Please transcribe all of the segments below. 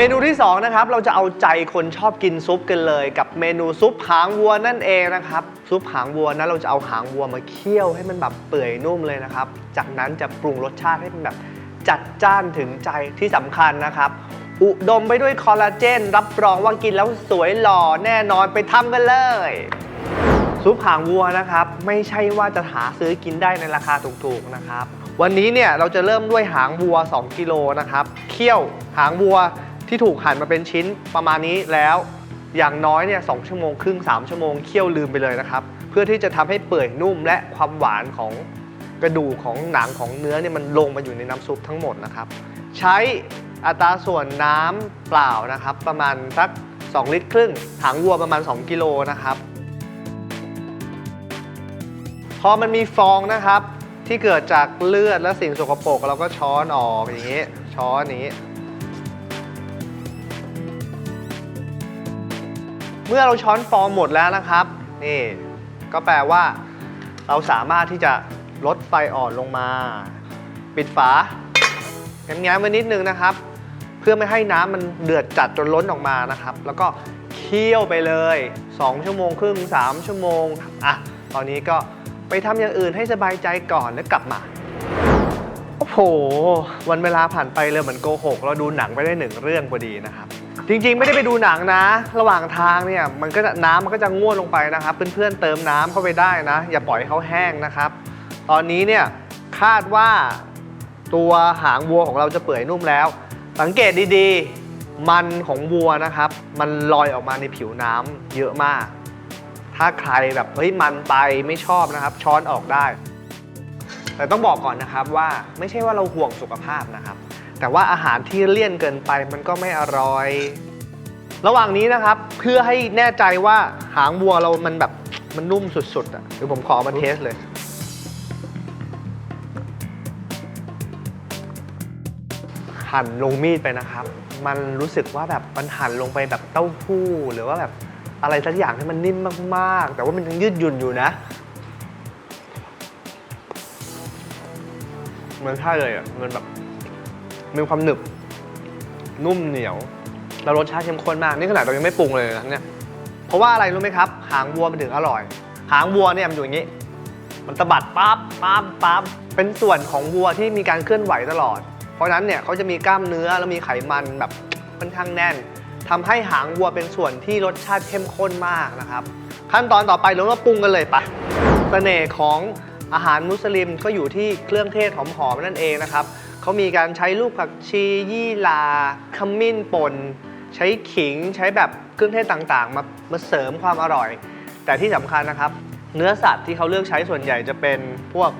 เมนูที่ 2 นะครับ เราจะเอาใจคนชอบกินซุปกันเลย กับเมนูซุปหางวัวนั่นเองนะครับ ซุปหางวัวนะเราจะเอาหางวัวมาเคี่ยวให้มันแบบเปื่อยนุ่มเลยนะครับ จากนั้นจะปรุงรสชาติให้เป็นแบบจัดจ้านถึงใจที่สำคัญนะครับ อุดมไปด้วยคอลลาเจน รับรองว่ากินแล้วสวยหล่อแน่นอนไปทำกันเลยซุปหางวัวนะครับ ไม่ใช่ว่าจะหาซื้อกินได้ในราคาถูกๆนะครับ วันนี้เนี่ยเราจะเริ่มด้วยหางวัว 2 กิโลนะครับเคี่ยวหางวัว ที่ถูกหั่นมาเป็นชิ้นประมาณนี้แล้ว อย่างน้อยเนี่ยสชั่วโมงครึ่ง 3 ชั่วโมงเคี่ยวลืมไปเลยนะครับ เพื่อที่จะทำให้เปื่อยนุ่มและความหวานของกระดูกของหนังของเนื้อเนี่ยมันลงมาอยู่ในน้ำซุปทั้งหมดนะครับ ใช้อัตราส่วนน้ำเปล่านะครับ ประมาณสัก 2 ลิตรครึ่งหางวัวประมาณ 2 กิโลนะครับ พอมันมีฟองนะครับที่เกิดจากเลือดและสิ่งสกปรกเราก็ช้อนออกอย่างนี้ ช้อนอย่างนี้ เมื่อเราช้อนฟองหมดแล้วนะครับ นี่ก็แปลว่า เราสามารถที่จะลดไฟอ่อนลงมา ปิดฝาแง้มๆไว้นิดนึงนะครับ เพื่อไม่ให้น้ำมันเดือดจัดจนล้นออกมานะครับ แล้วก็เคี่ยวไปเลย 2 ชั่วโมงครึ่ง 3 ชั่วโมงอะตอนนี้ก็ไปทำอย่างอื่นให้สบายใจก่อนแล้วกลับมาโอ้โห วันเวลาผ่านไปเลยเหมือนโกหก เราดูหนังไปได้หนึ่งเรื่องพอดีนะครับ จริงๆ ไม่ได้ไปดูหนังนะ ระหว่างทางเนี่ยมันก็จะน้ำมันก็จะง่วนลงไปนะครับ เพื่อนๆเติมน้ำเข้าไปได้นะ อย่าปล่อยให้เขาแห้งนะครับ ตอนนี้เนี่ยคาดว่าตัวหางวัวของเราจะเปื่อยนุ่มแล้ว สังเกตดีๆ มันของวัวนะครับ มันลอยออกมาในผิวน้ำเยอะมาก ถ้าใครแบบเฮ้ยมันไปไม่ชอบนะครับ ช้อนออกได้ แต่ต้องบอกก่อนนะครับว่าไม่ใช่ว่าเราห่วงสุขภาพนะครับ แต่ว่าอาหารที่เลี่ยนเกินไปมันก็ไม่อร่อย ระหว่างนี้นะครับเพื่อให้แน่ใจว่าหางวัวเรามันแบบมันนุ่มสุดๆอะเดี๋ยวผมขอมาเทสเลย หั่นลงมีดไปนะครับ มันรู้สึกว่าแบบมันหั่นลงไปแบบเต้าหู้หรือว่าแบบอะไรสักอย่างที่มันนิ่มมากๆ แต่ว่ามันยังยืดหยุ่นอยู่นะมันใช่เลยอะมันแบบ มีความหนึบ นุ่มเหนียว แล้วรสชาติเข้มข้นมาก นี่ขนาดเรายังไม่ปรุงเลยนะเนี่ย เพราะว่าอะไรรู้ไหมครับ หางวัวมันถึงอร่อย หางวัวเนี่ยมันอยู่อย่างนี้ มันตะบัดปั๊บปั๊บปั๊บเป็นส่วนของวัวที่มีการเคลื่อนไหวตลอด เพราะฉะนั้นเนี่ยเขาจะมีกล้ามเนื้อแล้วมีไขมันแบบค่อนข้างแน่นทำให้หางวัวเป็นส่วนที่รสชาติเข้มข้นมากนะครับ ขั้นตอนต่อไปเรามาปรุงกันเลยปะเสน่ห์ของอาหารมุสลิมก็อยู่ที่เครื่องเทศหอมๆนั่นเองนะครับ เขามีการใช้ลูกผักชียี่หร่าขมิ้นป่นใช้ขิงใช้แบบเครื่องเทศต่างๆ มามาเสริมความอร่อย แต่ที่สำคัญนะครับ เนื้อสัตว์ที่เขาเลือกใช้ส่วนใหญ่จะเป็นพวก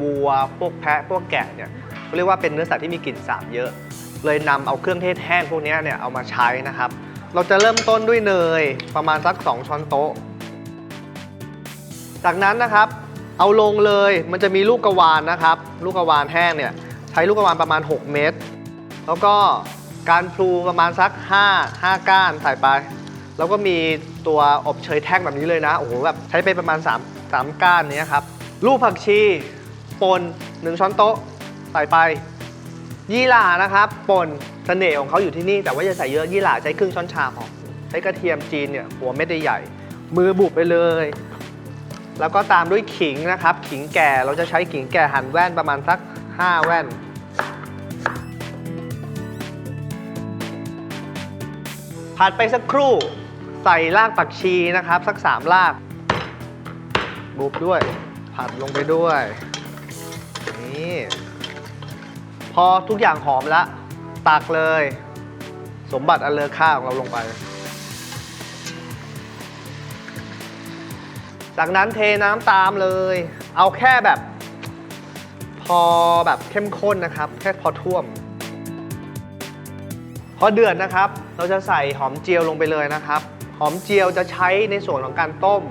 วัวพวกแพะพวกแกะเนี่ยเขาเรียกว่าเป็นเนื้อสัตว์ที่มีกลิ่นสาบเยอะ เลยนำเอาเครื่องเทศแห้งพวกนี้เนี่ยเอามาใช้นะครับ เราจะเริ่มต้นด้วยเนยประมาณสัก 2 ช้อนโต๊ะ จากนั้นนะครับ เอาลงเลยมันจะมีลูกกระวานนะครับ ลูกกระวานแห้งเนี่ย ช้ลูกกระวานประมาณ 6 เม็ดแล้วก็การพลูประมาณสัก 5 5 ก้านใส่ไป แล้วก็มีตัวอบเชยแท่งแบบนี้เลยนะ โอ้โหแบบใช้ไปประมาณ 3 3 ก้านนี้ครับ ลูกผักชีป่น1ช้อนโต๊ะใส่ไปยี่หร่านะครับป่นเสน่ห์ของเขาอยู่ที่นี่แต่ว่าอย่าใส่เยอะยี่หร่าใช้ครึ่งช้อนชาพอใช้กระเทียมจีนเนี่ยหัวเม็ดใหญ่มือบุบไปเลย แล้วก็ตามด้วยขิงนะครับ ขิงแก่เราจะใช้ขิงแก่หั่นแว่นประมาณสัก 5 แว่น ผัดไปสักครู่ ใส่รากผักชีนะครับ สัก3รากบุบด้วย ผัดลงไปด้วย นี่ พอทุกอย่างหอมแล้วตักเลย สมบัติอันเลอค่าของเราลงไป จากนั้นเทน้ำตามเลย เอาแค่แบบ พอแบบเข้มข้นนะครับ แค่พอท่วม พอเดือดนะครับ เราจะใส่หอมเจียวลงไปเลยนะครับ หอมเจียวจะใช้ในส่วนของการต้ม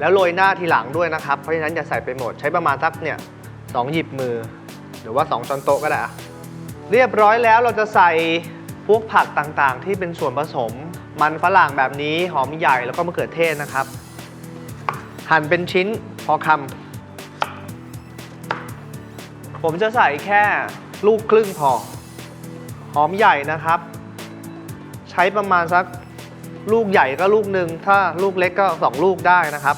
แล้วโรยหน้าทีหลังด้วยนะครับ เพราะฉะนั้นอย่าใส่ไปหมด ใช้ประมาณสักเนี่ยสองหยิบมือ หรือว่า 2ช้อนโต๊ะก็ได้อะเรียบร้อยแล้วเราจะใส่พวกผักต่างๆ ที่เป็นส่วนผสม มันฝรั่งแบบนี้หอมใหญ่แล้วก็มะเขือเทศนะครับ หั่นเป็นชิ้นพอคำผมจะใส่แค่ลูกครึ่งพอ หอมใหญ่นะครับ ใช้ประมาณสักลูกใหญ่ก็ลูกหนึ่งถ้าลูกเล็กก็ 2 ลูกได้นะครับ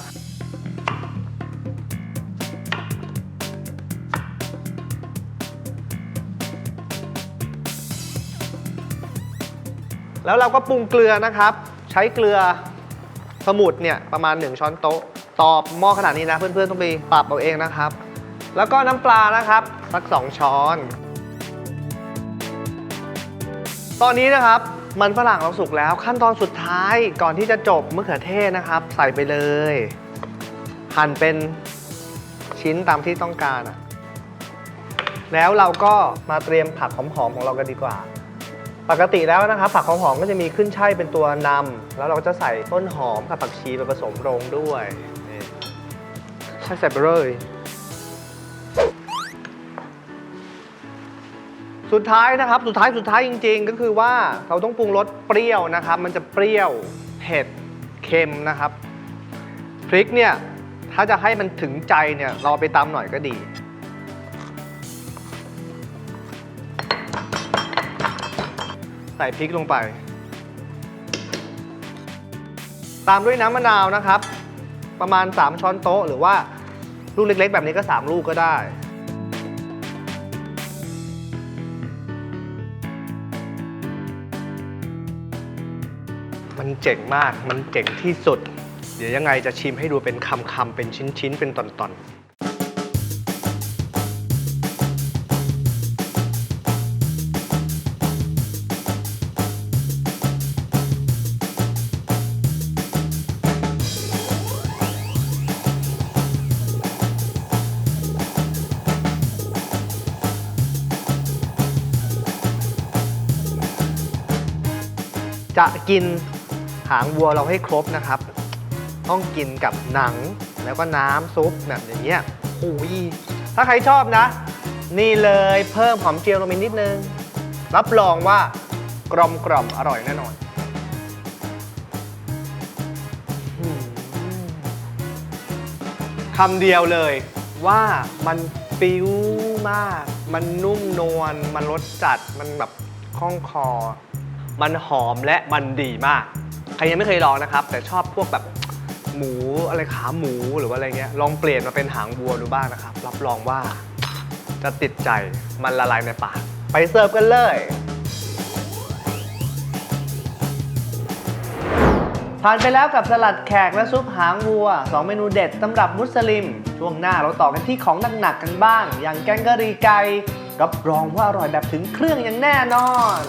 แล้วเราก็ปรุงเกลือนะครับ ใช้เกลือสมุดเนี่ยประมาณ 1 ช้อนโต๊ะต่อหม้อขนาดนี้นะ เพื่อนๆต้องไปปรับเอาเองนะครับ แล้วก็น้ำปลานะครับสัก 2 ช้อน ตอนนี้นะครับ มันฝรั่งเราสุกแล้ว ขั้นตอนสุดท้ายก่อนที่จะจบมะเขือเทศนะครับ ใส่ไปเลย หั่นเป็นชิ้นตามที่ต้องการอะแล้วเราก็มาเตรียมผักหอมๆของเรากันดีกว่า ปกติแล้วนะครับ ผักหอมๆก็จะมีขึ้นช่ายเป็นตัวนำแล้วเราก็จะใส่ต้นหอมกับผักชีไปผสมโรงด้วยใช่ใส่ไปเลย สุดท้ายนะครับ สุดท้ายสุดท้ายจริง ๆ ก็คือว่าเราต้องปรุงรสเปรี้ยวนะครับ มันจะเปรี้ยวเผ็ดเค็มนะครับพริกเนี่ยถ้าจะให้มันถึงใจเนี่ยเราไปตำหน่อยก็ดี ใส่พริกลงไป ตามด้วยน้ำมะนาวนะครับ ประมาณ 3 ช้อนโต๊ะ หรือว่าลูกเล็ก ๆ แบบนี้ก็ 3 ลูกก็ได้ มันเจ๋งมาก มันเจ๋งที่สุด เดี๋ยวยังไงจะชิมให้ดูเป็นคำๆเป็นชิ้นๆเป็นตอนๆจะกิน หางวัวเราให้ครบนะครับ ต้องกินกับหนังแล้วก็น้ำซุปแบบอย่างเงี้ยโอ้ยถ้าใครชอบนะ นี่เลยเพิ่มหอมเจียวลงไปนิดนึง รับรองว่ากรอมกล่อมอร่อยแน่นอนคำเดียวเลยว่ามันปิ้วมาก มันนุ่มนวล มันรสจัด มันแบบคล่องคอ มันหอมและมันดีมาก ใครยังไม่เคยลองนะครับ แต่ชอบพวกแบบหมูอะไรขาหมูหรือว่าอะไรเงี้ยลองเปลี่ยนมาเป็นหางวัวดูบ้างนะครับ รับรองว่าจะติดใจมันละลายในปากไปเสิร์ฟกันเลย ผ่านไปแล้วกับสลัดแขกและซุปหางวัว 2 เมนูเด็ดสำหรับมุสลิม ช่วงหน้าเราต่อกันที่ของหนักๆกันบ้าง อย่างแกงกะหรี่ไก่รับรองว่าอร่อยแบบถึงเครื่องอย่างแน่นอน